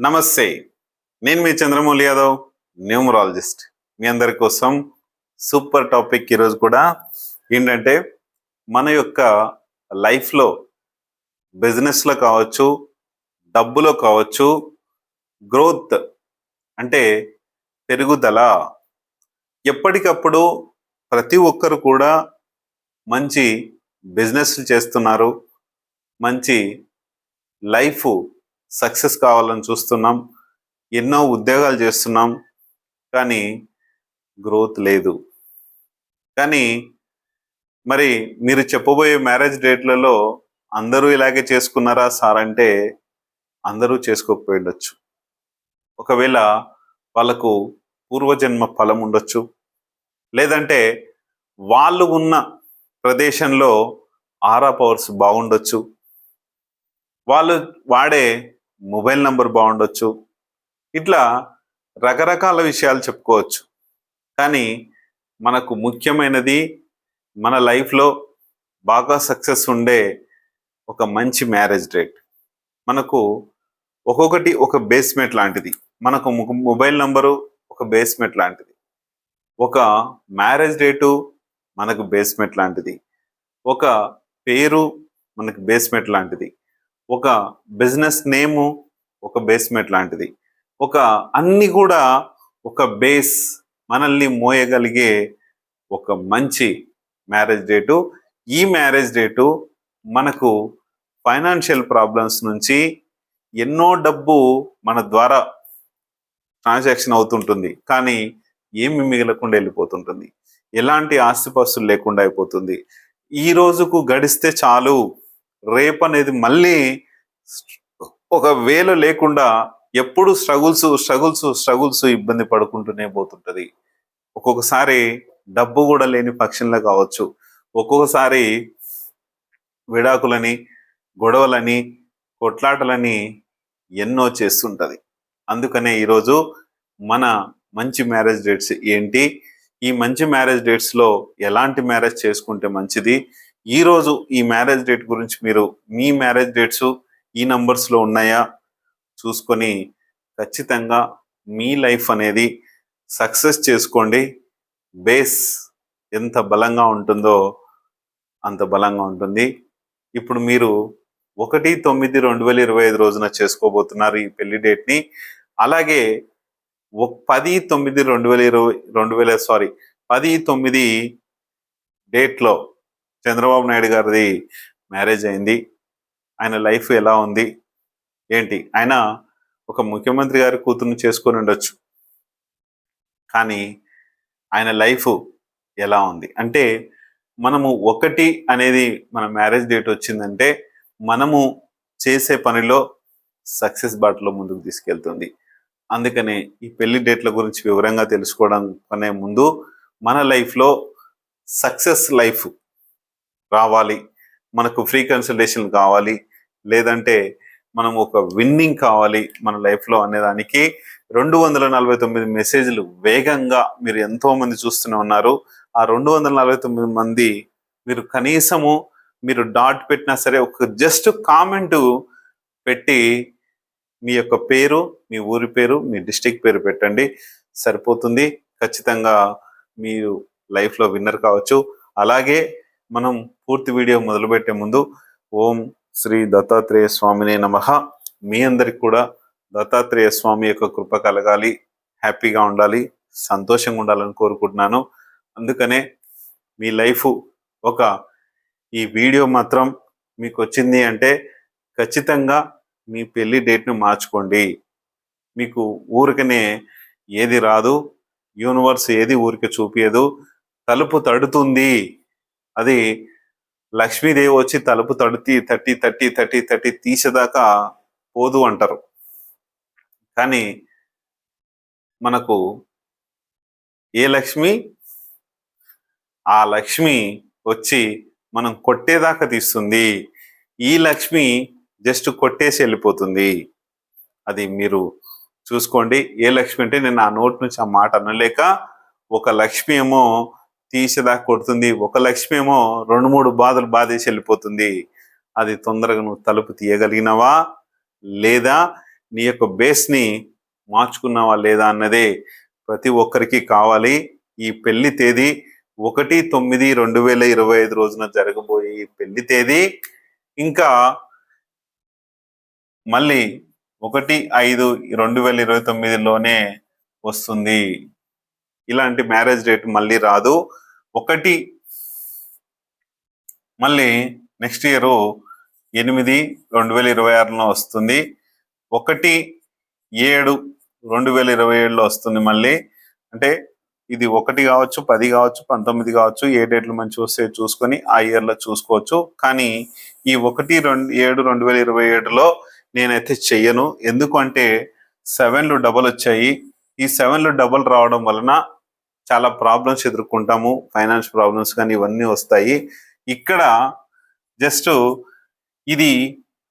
నమస్తే నేను మీ చంద్రమౌళి యాదవ్ న్యూమరాలజిస్ట్. మీ అందరి కోసం సూపర్ టాపిక్ ఈరోజు కూడా ఏంటంటే మన యొక్క లైఫ్లో బిజినెస్లో కావచ్చు డబ్బులో కావచ్చు గ్రోత్ అంటే పెరుగుదల. ఎప్పటికప్పుడు ప్రతి ఒక్కరు కూడా మంచి బిజినెస్ చేస్తున్నారు మంచి లైఫ్ సక్సెస్ కావాలని చూస్తున్నాం. ఎన్నో ఉద్యోగాలు చేస్తున్నాం. కానీ గ్రోత్ లేదు. కానీ మరి మీరు చెప్పబోయే మ్యారేజ్ డేట్లలో అందరూ ఇలాగే చేసుకున్నారా? సార్ అంటే అందరూ చేసుకోకపోయి ఉండొచ్చు. ఒకవేళ వాళ్ళకు పూర్వజన్మ ఫలం ఉండొచ్చు. లేదంటే వాళ్ళు ఉన్న ప్రదేశంలో ఆరా పవర్స్ బాగుండొచ్చు. వాళ్ళు వాడే మొబైల్ నంబర్ బాగుండొచ్చు. ఇట్లా రకరకాల విషయాలు చెప్పుకోవచ్చు. కానీ మనకు ముఖ్యమైనది మన లైఫ్లో బాగా సక్సెస్ ఉండే ఒక మంచి మ్యారేజ్ డేట్. మనకు ఒక్కొక్కటి ఒక బేస్మెంట్ లాంటిది. మనకు మొబైల్ నంబరు ఒక బేస్మెంట్ లాంటిది. ఒక మ్యారేజ్ డేటు మనకు బేస్మెంట్ లాంటిది. ఒక పేరు మనకు బేస్మెంట్ లాంటిది. ఒక బిజినెస్ నేము ఒక బేస్మెంట్ లాంటిది. ఒక అన్ని కూడా ఒక బేస్ మనల్ని మోయగలిగే ఒక మంచి మ్యారేజ్ డేటు ఈ మ్యారేజ్ డేటు మనకు ఫైనాన్షియల్ ప్రాబ్లమ్స్ నుంచి ఎన్నో డబ్బు మన ద్వారా ట్రాన్సాక్షన్ అవుతుంటుంది. కానీ ఏమి మిగలకుండా వెళ్ళిపోతుంటుంది. ఎలాంటి ఆస్తిపాస్తులు లేకుండా అయిపోతుంది. ఈ రోజుకు గడిస్తే చాలు. రేపు అనేది మళ్ళీ ఒక వేల లేకుండా ఎప్పుడు స్ట్రగుల్స్ స్ట్రగుల్స్ స్ట్రగుల్స్ ఇబ్బంది పడుకుంటూనే పోతుంటుంది. ఒక్కొక్కసారి డబ్బు కూడా లేని పక్షంలో కావచ్చు. ఒక్కొక్కసారి విడాకులని గొడవలని కొట్లాటలని ఎన్నో చేస్తుంటుంది. అందుకనే ఈరోజు మన మంచి మ్యారేజ్ డేట్స్ ఏంటి? ఈ మంచి మ్యారేజ్ డేట్స్లో ఎలాంటి మ్యారేజ్ చేసుకుంటే మంచిది? ఈరోజు ఈ మ్యారేజ్ డేట్ గురించి మీరు మీ మ్యారేజ్ డేట్స్ ఈ నంబర్స్లో ఉన్నాయా? చూసుకొని ఖచ్చితంగా మీ లైఫ్ అనేది సక్సెస్ చేసుకోండి. బేస్ ఎంత బలంగా ఉంటుందో అంత బలంగా ఉంటుంది. ఇప్పుడు మీరు ఒకటి తొమ్మిది రెండు వేల ఇరవై ఐదు రోజున చేసుకోబోతున్నారు ఈ పెళ్ళి డేట్ని అలాగే పది తొమ్మిది రెండు వేల ఇరవై రెండు వేల సారీ పది తొమ్మిది డేట్లో చంద్రబాబు నాయుడు గారిది మ్యారేజ్ అయింది. ఆయన లైఫ్ ఎలా ఉంది? ఏంటి? ఆయన ఒక ముఖ్యమంత్రి గారి కూతురుని చేసుకొని ఉండొచ్చు. కానీ ఆయన లైఫ్ ఎలా ఉంది? అంటే మనము ఒకటి అనేది మన మ్యారేజ్ డేట్ వచ్చిందంటే మనము చేసే పనిలో సక్సెస్ బాటలో ముందుకు తీసుకెళ్తుంది. అందుకనే ఈ పెళ్ళి డేట్ల గురించి వివరంగా తెలుసుకోవడం అనే ముందు మన లైఫ్లో సక్సెస్ లైఫ్ రావాలి. మనకు ఫ్రీ కన్సల్టేషన్ కావాలి. లేదంటే మనం ఒక విన్నింగ్ కావాలి మన లైఫ్లో అనేదానికి రెండు వందల నలభై తొమ్మిది మెసేజ్లు వేగంగా మీరు ఎంతో మంది చూస్తూనే ఉన్నారు. ఆ రెండు వందల నలభై తొమ్మిది మంది మీరు కనీసము మీరు డాట్ పెట్టినా సరే ఒక జస్ట్ కామెంట్ పెట్టి మీ యొక్క పేరు మీ ఊరి పేరు మీ డిస్టిక్ పేరు పెట్టండి. సరిపోతుంది. ఖచ్చితంగా మీరు లైఫ్లో విన్నర్ కావచ్చు. అలాగే మనం పూర్తి వీడియో మొదలుపెట్టే ముందు ఓం శ్రీ దత్తాత్రేయ స్వామినే నమ. మీ అందరికి కూడా దత్తాత్రేయ స్వామి యొక్క కృప కలగాలి హ్యాపీగా ఉండాలి సంతోషంగా ఉండాలని కోరుకుంటున్నాను. అందుకనే మీ లైఫ్ ఒక ఈ వీడియో మాత్రం మీకు వచ్చింది అంటే ఖచ్చితంగా మీ పెళ్ళి డేట్ను మార్చుకోండి. మీకు ఊరికనే ఏది రాదు యూనివర్స్ ఏది ఊరికే చూపించదు తలుపు తడుతుంది. అది లక్ష్మీదేవి వచ్చి తలుపు తడుతి తట్టి తట్టి తట్టి తట్టి తీసేదాకా పోదు అంటారు. కానీ మనకు ఏ లక్ష్మి? ఆ లక్ష్మి వచ్చి మనం కొట్టేదాకా తీస్తుంది. ఈ లక్ష్మి జస్ట్ కొట్టేసి వెళ్ళిపోతుంది. అది మీరు చూసుకోండి. ఏ లక్ష్మి అంటే నేను ఆ నోట్ నుంచి ఆ మాట అనలేక ఒక లక్ష్మి ఏమో తీసేదాకా కొడుతుంది. ఒక లక్ష్మి ఏమో రెండు మూడు బాధలు బాధేసి వెళ్ళిపోతుంది. అది తొందరగా నువ్వు తలుపు తీయగలిగినవా? లేదా నీ యొక్క బేస్ని మార్చుకున్నావా లేదా అన్నదే ప్రతి ఒక్కరికి కావాలి. ఈ పెళ్ళి తేదీ ఒకటి తొమ్మిది రెండు వేల ఇరవై ఐదు రోజున జరగబోయే ఈ పెళ్ళి తేదీ ఇంకా మళ్ళీ ఒకటి ఐదు రెండు వేల ఇరవై తొమ్మిదిలోనే వస్తుంది. ఇలాంటి మ్యారేజ్ డేట్ మళ్ళీ రాదు. ఒకటి. మళ్ళీ నెక్స్ట్ ఇయర్ ఎనిమిది రెండు వేల ఇరవై ఆరులో వస్తుంది. ఒకటి ఏడు రెండు వేల ఇరవై ఏడులో వస్తుంది మళ్ళీ. అంటే ఇది ఒకటి కావచ్చు పది కావచ్చు పంతొమ్మిది కావచ్చు ఏ డేట్లు మంచి వస్తే చూసుకొని ఆ ఇయర్లో చూసుకోవచ్చు. కానీ ఈ ఒకటి రెండు ఏడు రెండు వేల ఇరవై ఏడులో నేనైతే చెయ్యను. ఎందుకు అంటే సెవెన్లు డబల్ వచ్చాయి. ఈ సెవెన్లు డబల్ రావడం వలన చాలా ప్రాబ్లమ్స్ ఎదుర్కొంటాము ఫైనాన్స్ ప్రాబ్లమ్స్ కానీ ఇవన్నీ వస్తాయి. ఇక్కడ జస్ట్ ఇది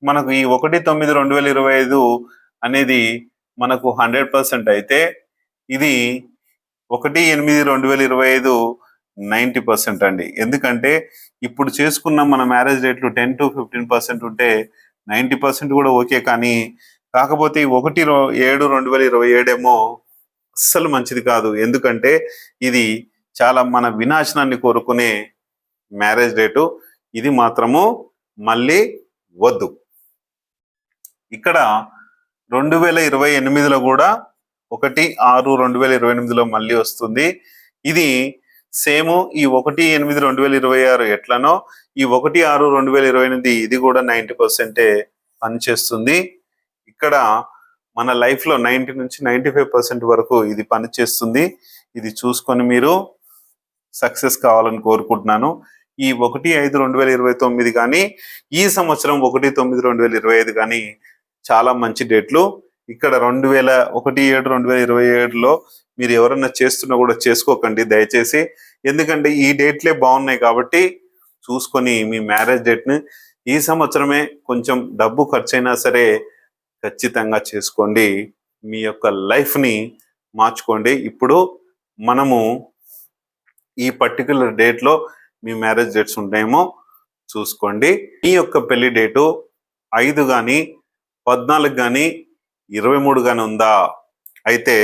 మనకు ఈ ఒకటి తొమ్మిది రెండు వేల ఇరవై ఐదు అనేది మనకు హండ్రెడ్ పర్సెంట్ అయితే ఇది ఒకటి ఎనిమిది రెండు వేల ఇరవై ఐదు నైంటీ పర్సెంట్ అండి. ఎందుకంటే ఇప్పుడు చేసుకున్న మన మ్యారేజ్ రేట్లు టెన్ టు ఫిఫ్టీన్ పర్సెంట్ ఉంటే నైంటీ పర్సెంట్ కూడా ఓకే కానీ కాకపోతే ఒకటి రో- ఏడు రెండు వేల ఇరవై ఏడేమో అస్సలు మంచిది కాదు. ఎందుకంటే ఇది చాలా మన వినాశనాన్ని కోరుకునే మ్యారేజ్ డేటు. ఇది మాత్రము మళ్ళీ వద్దు. ఇక్కడ రెండు వేల ఇరవై ఎనిమిదిలో కూడా ఒకటి ఆరు రెండు వేల ఇరవై ఎనిమిదిలో మళ్ళీ వస్తుంది. ఇది సేమ్ ఈ ఒకటి ఎనిమిది రెండు వేల ఇరవై ఆరు ఎట్లనో ఈ ఒకటి ఆరు రెండు వేల ఇరవై ఎనిమిది ఇది కూడా నైంటీ పర్సెంటే పనిచేస్తుంది. ఇక్కడ మన లైఫ్లో నైంటీ నుంచి నైంటీ ఫైవ్ పర్సెంట్ వరకు ఇది పనిచేస్తుంది ఇది చూసుకొని మీరు సక్సెస్ కావాలని కోరుకుంటున్నాను. ఈ ఒకటి ఐదు రెండు వేల ఇరవై తొమ్మిది కానీ ఈ సంవత్సరం ఒకటి తొమ్మిది రెండు వేల ఇరవై ఐదు కానీ చాలా మంచి డేట్లు. ఇక్కడ రెండు వేల ఒకటి ఏడు రెండు వేల ఇరవై ఏడులో మీరు ఎవరన్నా చేస్తున్నా కూడా చేసుకోకండి దయచేసి. ఎందుకంటే ఈ డేట్లే బాగున్నాయి కాబట్టి చూసుకొని మీ మ్యారేజ్ డేట్ని ఈ సంవత్సరమే కొంచెం డబ్బు ఖర్చు అయినా సరే ఖచ్చితంగా చేసుకోండి. మీ యొక్క లైఫ్ని మార్చుకోండి. ఇప్పుడు మనము ఈ పర్టికులర్ డేట్లో మీ మ్యారేజ్ డేట్స్ ఉంటాయేమో చూసుకోండి. మీ యొక్క పెళ్ళి డేటు ఐదు కానీ పద్నాలుగు కానీ ఇరవై మూడు కానీ ఉందా? అయితే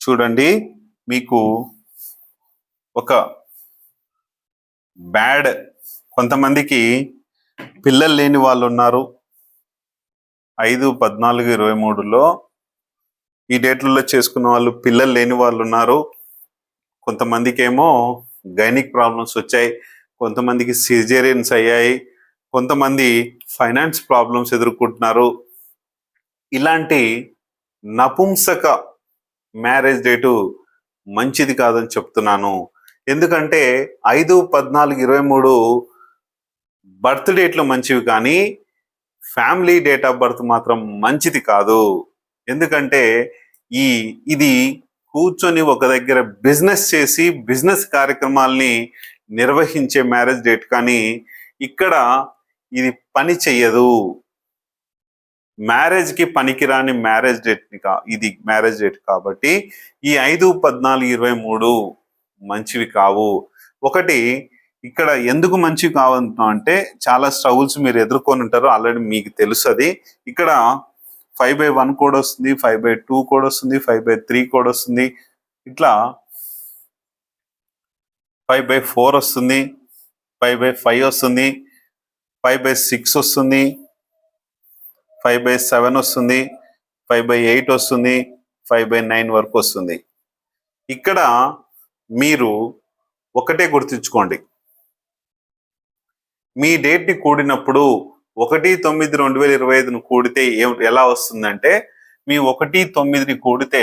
చూడండి మీకు ఒక బ్యాడ్ కొంతమందికి పిల్లలు లేని వాళ్ళు ఉన్నారు. ఐదు పద్నాలుగు ఇరవై మూడులో ఈ డేట్లలో చేసుకున్న వాళ్ళు పిల్లలు లేని వాళ్ళు ఉన్నారు. కొంతమందికి ఏమో గైనిక్ ప్రాబ్లమ్స్ వచ్చాయి. కొంతమందికి సిజేరియన్స్ అయ్యాయి. కొంతమంది ఫైనాన్స్ ప్రాబ్లమ్స్ ఎదుర్కొంటున్నారు. ఇలాంటి నపుంసక మ్యారేజ్ డేటు మంచిది కాదని చెప్తున్నాను. ఎందుకంటే ఐదు పద్నాలుగు ఇరవై మూడు బర్త్ డేట్లు మంచివి కానీ ఫ్యామిలీ డేట్ ఆఫ్ బర్త్ మాత్రం మంచిది కాదు. ఎందుకంటే ఈ ఇది కూర్చొని ఒక దగ్గర బిజినెస్ చేసి బిజినెస్ కార్యక్రమాల్ని నిర్వహించే మ్యారేజ్ డేట్. కానీ ఇక్కడ ఇది పని చెయ్యదు. మ్యారేజ్కి పనికిరాని మ్యారేజ్ డేట్ని కా ఇది మ్యారేజ్ డేట్ కాబట్టి ఈ ఐదు పద్నాలుగు ఇరవై మూడు మంచివి కావు. ఒకటి ఇక్కడ ఎందుకు మంచివి కావాలంటున్నాం అంటే చాలా స్ట్రగుల్స్ మీరు ఎదుర్కొని ఉంటారు. ఆల్రెడీ మీకు తెలుసు అది ఇక్కడ ఫైవ్ బై వన్ కోడ్ వస్తుంది ఫైవ్ బై టూ కోడ్ వస్తుంది ఫైవ్ బై త్రీ కోడ్ వస్తుంది. ఇట్లా ఫైవ్ బై ఫోర్ వస్తుంది ఫైవ్ బై ఫైవ్ వస్తుంది ఫైవ్ బై సిక్స్ వస్తుంది ఫైవ్ బై సెవెన్ వస్తుంది ఫైవ్ బై ఎయిట్ వస్తుంది ఫైవ్ బై నైన్ వరకు వస్తుంది. ఇక్కడ మీరు ఒకటే గుర్తుంచుకోండి. మీ డేట్ని కూడినప్పుడు ఒకటి తొమ్మిది రెండు వేల ఇరవై ఐదును కూడితే ఏం ఎలా వస్తుందంటే మీ ఒకటి తొమ్మిదిని కూడితే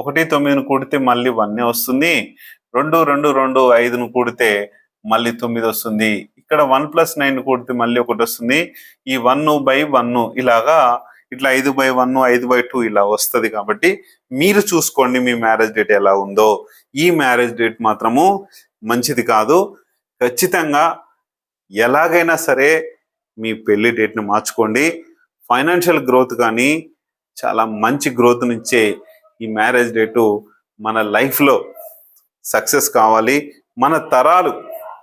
ఒకటి తొమ్మిదిని కూడితే మళ్ళీ వన్నే వస్తుంది. రెండు రెండు రెండు ఐదును కూడితే మళ్ళీ తొమ్మిది వస్తుంది. ఇక్కడ వన్ ప్లస్ నైన్ కూడితే మళ్ళీ ఒకటి వస్తుంది. ఈ వన్ బై వన్ ఇలాగా ఇట్లా ఐదు బై వన్ ఐదు బై టూ ఇలా వస్తుంది కాబట్టి మీరు చూసుకోండి మీ మ్యారేజ్ డేట్ ఎలా ఉందో. ఈ మ్యారేజ్ డేట్ మాత్రము మంచిది కాదు. ఖచ్చితంగా ఎలాగైనా సరే మీ పెళ్ళి డేట్ని మార్చుకోండి. ఫైనాన్షియల్ గ్రోత్ కానీ చాలా మంచి గ్రోత్ నుంచే ఈ మ్యారేజ్ డేటు మన లైఫ్లో సక్సెస్ కావాలి. మన తరాలు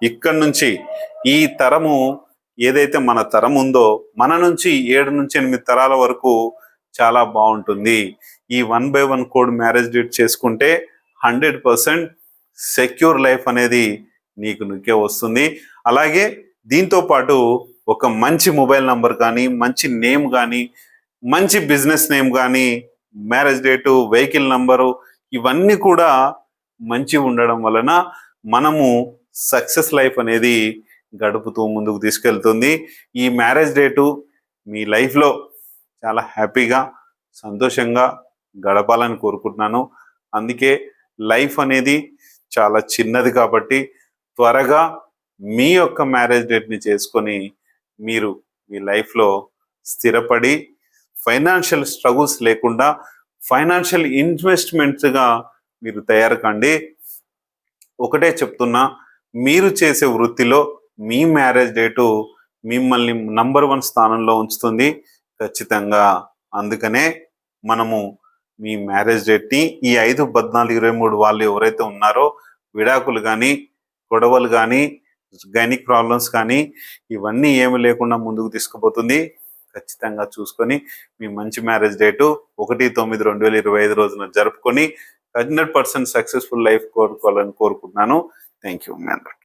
ఇక్కడి నుంచి ఈ తరము ఏదైతే మన తరం ఉందో మన నుంచి ఏడు నుంచి ఎనిమిది తరాల వరకు చాలా బాగుంటుంది. ఈ one by one code marriage date చేసుకుంటే హండ్రెడ్ పర్సెంట్ సెక్యూర్ లైఫ్ అనేది నీకు నుకే వస్తుంది. అలాగే దీంతో పాటు ఒక మంచి మొబైల్ నంబర్ కానీ మంచి నేమ్ కానీ మంచి బిజినెస్ నేమ్ కానీ మ్యారేజ్ డేటు వెహికల్ నంబరు ఇవన్నీ కూడా మంచి ఉండడం వలన మనము సక్సెస్ లైఫ్ అనేది గడుపుతూ ముందుకు తీసుకెళ్తుంది. ఈ మ్యారేజ్ డేటు మీ లైఫ్లో చాలా హ్యాపీగా సంతోషంగా గడపాలని కోరుకుంటున్నాను. అందుకే లైఫ్ అనేది చాలా చిన్నది కాబట్టి త్వరగా మీ యొక్క మ్యారేజ్ డేట్ని చేసుకొని మీరు మీ లైఫ్లో స్థిరపడి ఫైనాన్షియల్ స్ట్రగుల్స్ లేకుండా ఫైనాన్షియల్ ఇన్వెస్ట్మెంట్స్గా మీరు తయారు కండి. ఒకటే చెప్తున్నా మీరు చేసే వృత్తిలో మీ మ్యారేజ్ డేటు మిమ్మల్ని నంబర్ వన్ స్థానంలో ఉంచుతుంది. ఖచ్చితంగా. అందుకనే మనము మీ మ్యారేజ్ డేట్ని ఈ ఐదు పద్నాలుగు ఇరవై మూడు వాళ్ళు ఎవరైతే ఉన్నారో విడాకులు కానీ గొడవలు కానీ గైనిక్ ప్రాబ్లమ్స్ కానీ ఇవన్నీ ఏమి లేకుండా ముందుకు తీసుకుపోతుంది. ఖచ్చితంగా చూసుకొని మీ మంచి మ్యారేజ్ డేటు ఒకటి తొమ్మిది రెండు వేల ఇరవై ఐదు రోజున జరుపుకొని హండ్రెడ్ పర్సెంట్ సక్సెస్ఫుల్ లైఫ్ కోరుకోవాలని కోరుకుంటున్నాను. థ్యాంక్ యూ మీ అందరికి.